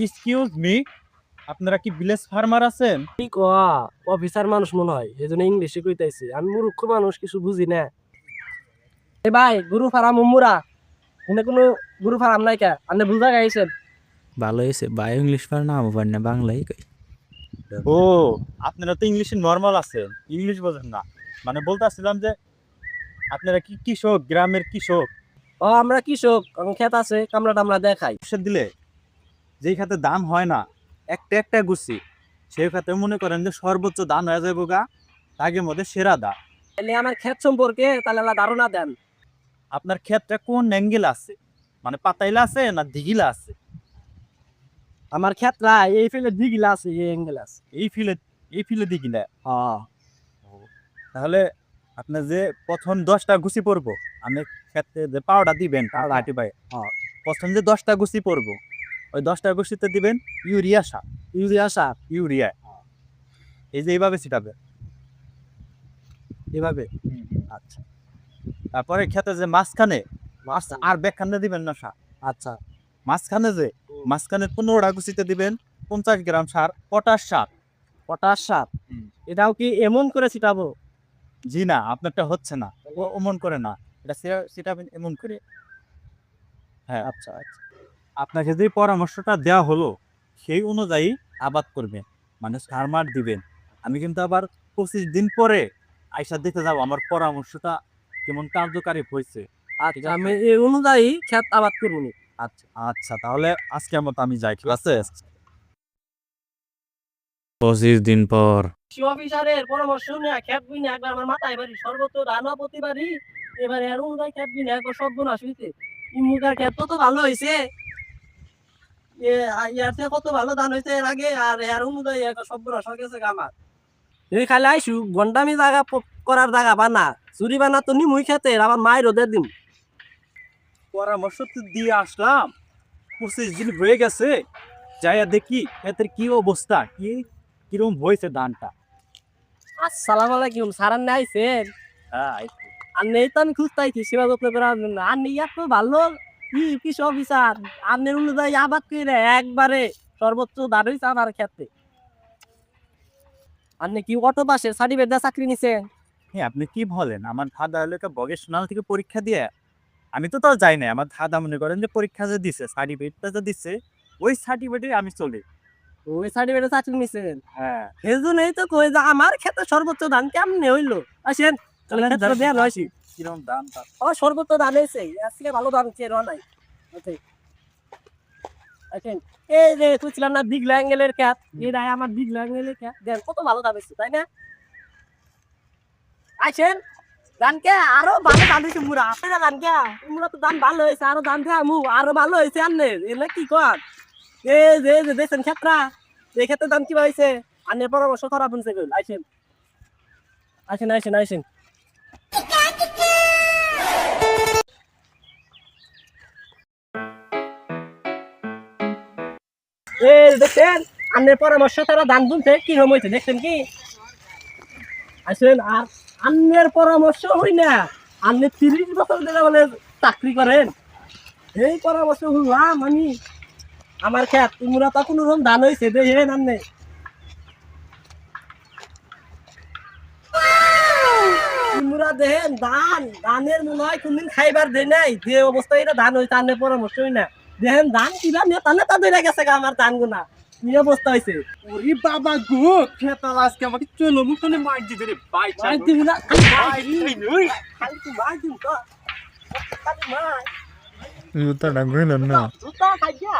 Excuse me আপনারা কি village farmer আছেন? কি কয়া? অফিসার মানুষ মনে হয় এই জন্য ইংলিশে কইতাইছি। আমি মূর্খ মানুষ কিছু বুঝি না। এ ভাই গুরু ফারাম মুরা এনে কোনো গুরু ফারাম নাই কে? আপনি বুঝা গাইছেন ভালো হয়েছে বায়ো ইংলিশ পার না পার না বাংলাই কই। ও আপনারা তো ইংলিশে নর্মাল আছেন ইংলিশ বোঝেন না। মানে বলতে আসছিলাম যে আপনারা কি কৃষক গ্রামের কৃষক? ও আমরা কৃষক আমার ক্ষেত আছে কামলা টামলা দেখাই। দিলে? যেই খাতে দান হয় না একটা একটা গুছি সেই খাতে মনে করেন যে সর্বোচ্চ দান হয়ে যাবে গা তাগের মধ্যে সেরা দা তাহলে আমার ক্ষেত সম্পর্কে তাহলে ধারণা দেন। আপনার ক্ষেতটা কোন অ্যাঙ্গেল আছে? মানে পাতাইলা আছে না দিঘিলা আছে? আমার ক্ষেতরা এই ফেলে দিঘিলা আছে এই অ্যাঙ্গেল আছে। এই ফিলে এই ফিলে দিঘিলা? হ্যাঁ। তাহলে আপনার যে প্রথম দশটা গুছি পড়ব আমি ক্ষেত্রে যে পাউডার দিবেন পাউডার হাঁটি পাই হ্যাঁ। প্রথম যে দশটা গুছি পড়ব ওই দশটা গুছিতে দিবেন ইউরিয়া সার। ইউরিয়া সার? ইউরিয়া। এই যে এইভাবে ছিটাবে। এভাবে আচ্ছা। তারপরে খেতে যে মাঝখানে মাছ আর ব্যাগখানে দিবেন না সার। আচ্ছা। মাঝখানে যে মাঝখানে পনেরোটা গুছিতে দিবেন পঞ্চাশ গ্রাম সার পটাশ সার। পটাশ সার? এটাও কি এমন করে ছিটাবো? জি না আপনারটা হচ্ছে না। ও অমন করে না। এটা সেটা এমন করে। হ্যাঁ। আচ্ছা আচ্ছা। আপনাকে যে পরামর্শটা দেওয়া হলো সেই অনুযায়ী আবাদ করবেন মানে সার মার দিবেন। আমি কিন্তু আবার পঁচিশ দিন পরে আইসা দেখতে যাব আমার পরামর্শটা কেমন কার্যকারী হয়েছে। আচ্ছা আমি এই অনুযায়ী ক্ষেত আবাদ করব আচ্ছা আচ্ছা তাহলে আজকের মতো আমি যাই ঠিক আছে? পঁচিশ দিন পর। অফিসারের পরামর্শ নিয়ে বিনে একবার আমার মাথায় বাড়ি সর্বত্র ধান প্রতিবারই এবারে এর অনুযায়ী বিনে একবার সব গুণ আসিতে ইমুকার ক্ষেত তো ভালো হয়েছে ইয়ার থেকে কত ভালো ধান হয়েছে এর আগে আর এর অনুযায়ী সব গুণ গেছে আমার। এই খালি আইসু জায়গা করার জায়গা বানা চুরি বানা তো নিমুই খেতে আমার মায়ের ওদের দিম। পরামর্শ তো দিয়ে আসলাম পঁচিশ দিন হয়ে গেছে যাইয়া দেখি এদের কি অবস্থা কি কিরম হয়েছে ধানটা। আসসালামু আলাইকুম সারান আইছেন? হ্যাঁ আর নেই তো আমি খুঁজতাইছি সেবা যত্ন করার আর নেই এত ভালো কৃষি অফিসার অনুযায়ী আবাদ করে একবারে সর্বোচ্চ দাঁড়ই আপনি কি অটো সার্টিফিকেট দিয়ে চাকরি নিছেন হ্যাঁ আপনি কি বলেন? আমার দাদা হলো ভকেশনাল থেকে পরীক্ষা দিয়ে? আমি তো তাও যাই না আমার দাদা মনে করেন যে পরীক্ষা যে দিছে সার্টিফিকেটটা যে দিচ্ছে ওই সার্টিফিকেটে আমি চলি। ওই সার্টিফিকেটে চাকরি নিছেন? হ্যাঁ। এই জন্যই তো কই যে আমার ক্ষেত্রে সর্বোচ্চ দান কেমনে হইল? আসেন দেন হয়েছি কিরম দাম তার? ও সর্বোচ্চ হয়েছে আজকে ভালো দান হচ্ছে নাই। ওকে আসেন এই যে তুই ছিলাম না দিগলা অ্যাঙ্গেলের ক্যাপ এই রায় আমার ক্যাপ দেন কত ভালো দাম হয়েছে তাই না? আসেন দানকে আরও ভালো দাম হয়েছে মুরা। আপনারা দানকে মুরা তো দাম ভালো হয়েছে আরও দাম দেয়া মু আরও ভালো হয়েছে আনলে এলে কি কর? এই যে যে দেখছেন ক্ষেত্রা এই ক্ষেত্রে দাম কি হয়েছে আনের পরামর্শ খারাপ হয়েছে আসেন আসেন আসেন আসেন এই দেখছেন? আন্নের পরামর্শ তারা দান দুনছে কি রকম হয়েছে, দেখছেন কি? আসেন আর আন্নের পরামর্শ হই না আন্নে তিরিশ বছর ধরে বলে চাকরি করেন। এই পরামর্শ শুনলাম আমি। আমার খেত তোমরা তো কোনো রকম দান হয়েছে দেখেন আন্নে তোমরা দেখেন, দান, দানের মনে হয় কোনদিন খাইবার দেয় নাই, যে অবস্থায় এটা দান হয়েছে আন্নের পরামর্শ হই না। দেখেন দান কিলা নেতা নেতা ধরে গেছে গা আমার দান গুনা কি অবস্থা হয়েছে ওরে বাবা গো খেতাল আজকে আমাকে চলো মুখনে মার দিতে রে বাই মার দিবি না খালি তুই মার দিবি তো। খালি মার। জুতাটা গইলেন না। জুতা খাইয়া।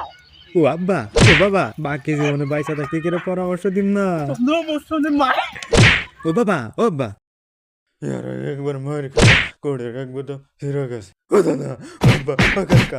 ও আব্বা ও বাবা বাকি জীবনে বাইসা থাকতে কেন পরামর্শ দিন না। ও বাবা ও বাবা यार একবার মার করে রাখব তো হিরো গাছ। ও দাদা আব্বা ও কাকা